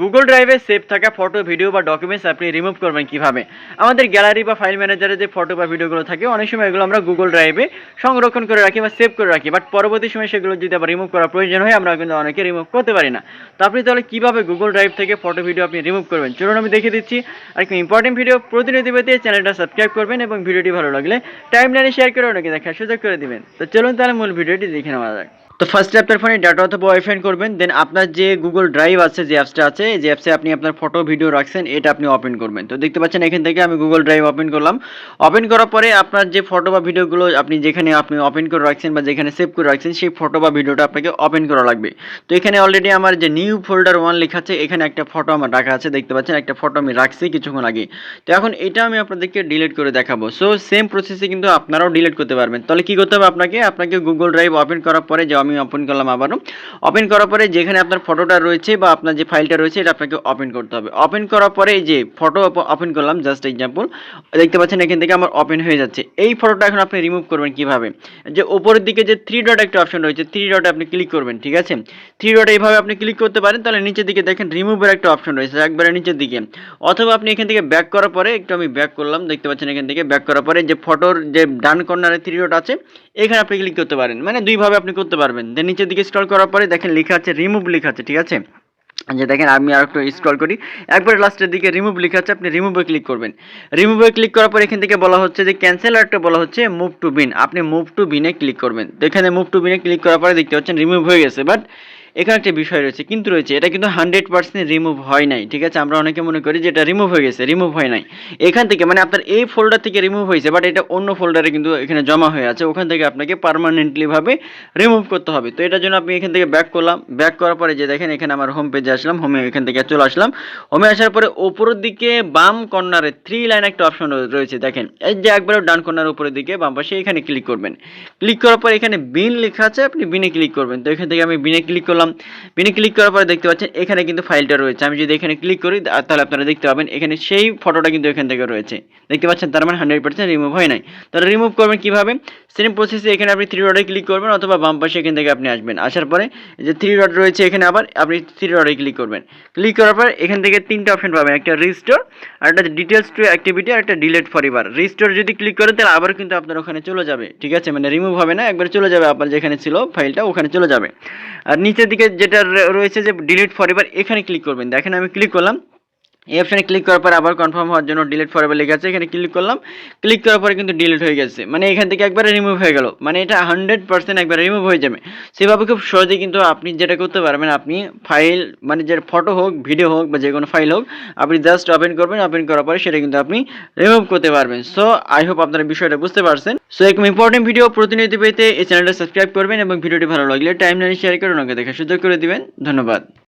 Google ড্রাইভে save থাকা photo video বা ডকুমেন্টস আপনি রিমুভ করবেন কীভাবে? আমাদের গ্যালারি বা ফাইল ম্যানেজারে যে ফটো বা ভিডিওগুলো থাকে, অনেক সময় এগুলো আমরা গুগল ড্রাইভে সংরক্ষণ করে রাখি বা সেভ করে রাখি বাট পরবর্তী সময় সেগুলো যদি আবার রিমুভ করার প্রয়োজন হয়, আমরা কিন্তু অনেকে রিমুভ করতে পারি না। তো আপনি তাহলে কীভাবে গুগল ড্রাইভ থেকে ফটো ভিডিও আপনি রিমুভ করবেন? চলুন আমি দেখিয়ে দিচ্ছি আর একটু ইম্পর্টেন্ট ভিডিও প্রতিনিধি পেতে চ্যানেলটা সাবস্ক্রাইব করবেন এবং ভিডিওটি ভালো লাগলে টাইম লাইনে শেয়ার করে অনেকে দেখার সুযোগ করে দিবেন। তো চলুন তাহলে মূল ভিডিওটি দেখে নেওয়া যাক। তো ফার্স্টে আপনার ফোনে ডাটা অথবা ওয়াইফাই করবেন দেন আপনার যে গুগল ড্রাইভ আছে, যে অ্যাপসটা আছে, যে অ্যাপসে আপনি আপনার ফটো ভিডিও রাখছেন, এটা আপনি ওপেন করবেন। তো দেখতে পাচ্ছেন এখান থেকে আমি গুগল ড্রাইভ ওপেন করলাম। ওপেন করার পরে আপনার যে ফটো বা ভিডিওগুলো আপনি যেখানে আপনি ওপেন করে রাখছেন বা যেখানে সেভ করে রাখছেন, সেই ফটো বা ভিডিওটা আপনাকে ওপেন করা লাগবে। তো এখানে অলরেডি আমার যে নিউ ফোল্ডার ওয়ান লেখা আছে, এখানে একটা ফটো আমার রাখা আছে, দেখতে পাচ্ছেন একটা ফটো আমি রাখছি কিছুক্ষণ আগে। তো এখন এটা আমি আপনাদেরকে ডিলিট করে দেখাবো। সো সেম প্রসেসে কিন্তু আপনারাও ডিলিট করতে পারবেন। তাহলে কি করতে হবে আপনাকে? আপনাকে গুগল ড্রাইভ ওপেন করার পরে যে আমি ওপেন করলাম আবারও। ওপেন করার পরে যেখানে আপনার ফটোটা রয়েছে বা আপনার যে ফাইলটা রয়েছে, এটা আপনাকে ওপেন করতে হবে। ওপেন করার পরে যে ফটো ওপেন করলাম জাস্ট এক্সাম্পল দেখতে পাচ্ছেন এখান থেকে আমার ওপেন হয়ে যাচ্ছে। এই ফটোটা এখন আপনি রিমুভ করবেন কীভাবে? যে উপরের দিকে যে থ্রি ডট একটা অপশন রয়েছে থ্রি ডটে আপনি ক্লিক করবেন, ঠিক আছে? থ্রি ডটে এইভাবে আপনি ক্লিক করতে পারেন, তাহলে নিচের দিকে দেখেন রিমুভের একটা অপশন রয়েছে, একবারে নিচের দিকে। অথবা আপনি এখান থেকে ব্যাক করার পরে, একটু আমি ব্যাক করলাম, দেখতে পাচ্ছেন এখান থেকে ব্যাক করার পরে যে ফটোর যে ডান কর্নারে থ্রি ডট আছে এখানে আপনি ক্লিক করতে পারেন। মানে দুইভাবে আপনি করতে পারবেন। দেন নিচের দিকে স্ক্রল করার পরে দেখেন লেখা আছে রিমুভ লেখা আছে, ঠিক আছে? যে দেখেন, আমি আর একটু স্ক্রল করি। একবার লাস্টের দিকে রিমুভ লেখা আছে, আপনি রিমুভে ক্লিক করবেন। রিমুভে ক্লিক করার পর এখান থেকে বলা হচ্ছে যে ক্যান্সেল একটা বলা হচ্ছে মুভ টু বিন আপনি মুভ টু বিনে ক্লিক করবেন। তো এখানে মুভ টু বিনে ক্লিক করার পরে দেখতে পাচ্ছেন রিমুভ হয়ে গেছে। বাট এখানে একটা বিষয় রয়েছে, কিন্তু রয়েছে, এটা কিন্তু হান্ড্রেড পার্সেন্ট রিমুভ হয় নাই, ঠিক আছে? আমরা অনেকে মনে করি যে এটা রিমুভ হয়ে গেছে রিমুভ হয় নাই। এখান থেকে মানে আপনার এই ফোল্ডার থেকে রিমুভ হয়েছে বাট এটা অন্য ফোল্ডারে কিন্তু এখানে জমা হয়ে আছে, ওখান থেকে আপনাকে পারমানেন্টলিভাবে রিমুভ করতে হবে। তো এটার জন্য আপনি এখান থেকে ব্যাক করলাম ব্যাক করার পরে যে দেখেন, এখানে আমার হোম পেজে আসলাম হোমে এখান থেকে চলে আসলাম। হোমে আসার পরে ওপরের দিকে বাম কর্নারে থ্রি লাইন একটা অপশন রয়েছে, দেখেন। এই যে একবারে ডান কর্নার উপরের দিকে, বাম পাশে এখানে ক্লিক করবেন। ক্লিক করার পর এখানে বিন লেখা আছে, আপনি বিনে ক্লিক করবেন। তো এখান থেকে আমি বিনে ক্লিক করলাম বিনে ক্লিক করার পরে দেখতে পাচ্ছেন এখানে কিন্তু ফাইলটা রয়েছে। আমি যদি এখানে ক্লিক করি তাহলে আপনারা দেখতে পাবেন এখানে সেই ফটোটা কিন্তু এখান থেকে রয়েছে। দেখতে পাচ্ছেন তার মানে হান্ড্রেড পার্সেন্ট রিমুভ হয় নাই। তাহলে রিমুভ করবেন কীভাবে? সেম প্রসেসে এখানে আপনি থ্রি ডটে ক্লিক করবেন অথবা বাম পাশে এখান থেকে আপনি আসবেন। আসার পরে যে থ্রি ডট রয়েছে এখানে আবার আপনি থ্রি ডটে ক্লিক করবেন। ক্লিক করার পর এখান থেকে তিনটা অপশন পাবেন। একটা রিস্টোর আর একটা ডিটেলস টু অ্যাক্টিভিটি আর একটা ডিলেট ফর এবার রিস্টোর যদি ক্লিক করেন, তাহলে আবার কিন্তু আপনার ওখানে চলে যাবে। ঠিক আছে? মানে রিমুভ হবে না, একবার চলে যাবে। আপনার যেখানে ছিল ফাইলটা ওখানে চলে যাবে। আর নিচের দিকে যেটা রয়েছে যে ডিলিট ফর এবার এখানে ক্লিক করবেন। দেখেন আমি ক্লিক করলাম। এই অপশানে ক্লিক করার পর আবার কনফার্ম হওয়ার জন্য ডিলিট ফরএভার লেখা আছে। এখানে ক্লিক করলাম। ক্লিক করার পরে কিন্তু ডিলিট হয়ে গেছে। মানে এখান থেকে একবারে রিমুভ হয়ে গেল। মানে এটা হান্ড্রেড পার্সেন্ট একবারে রিমুভ হয়ে যাবে। সেভাবে খুব সহজেই কিন্তু আপনি যেটা করতে পারবেন, আপনি ফাইল মানে যে ফটো হোক ভিডিও হোক বা যে কোনো ফাইল হোক, আপনি জাস্ট ওপেন করবেন। ওপেন করার পরে সেটা কিন্তু আপনি রিমুভ করতে পারবেন। সো আই হোপ আপনারা বিষয়টা বুঝতে পারছেন। সো এরকম ইম্পর্টেন্ট ভিডিও প্রতিনিধি পেতে এই চ্যানেলটা সাবস্ক্রাইব করবেন এবং ভিডিওটি ভালো লাগলে টাইম লাইনে শেয়ার করে ওনাকে দেখা সুযোগ করে দিবেন। ধন্যবাদ।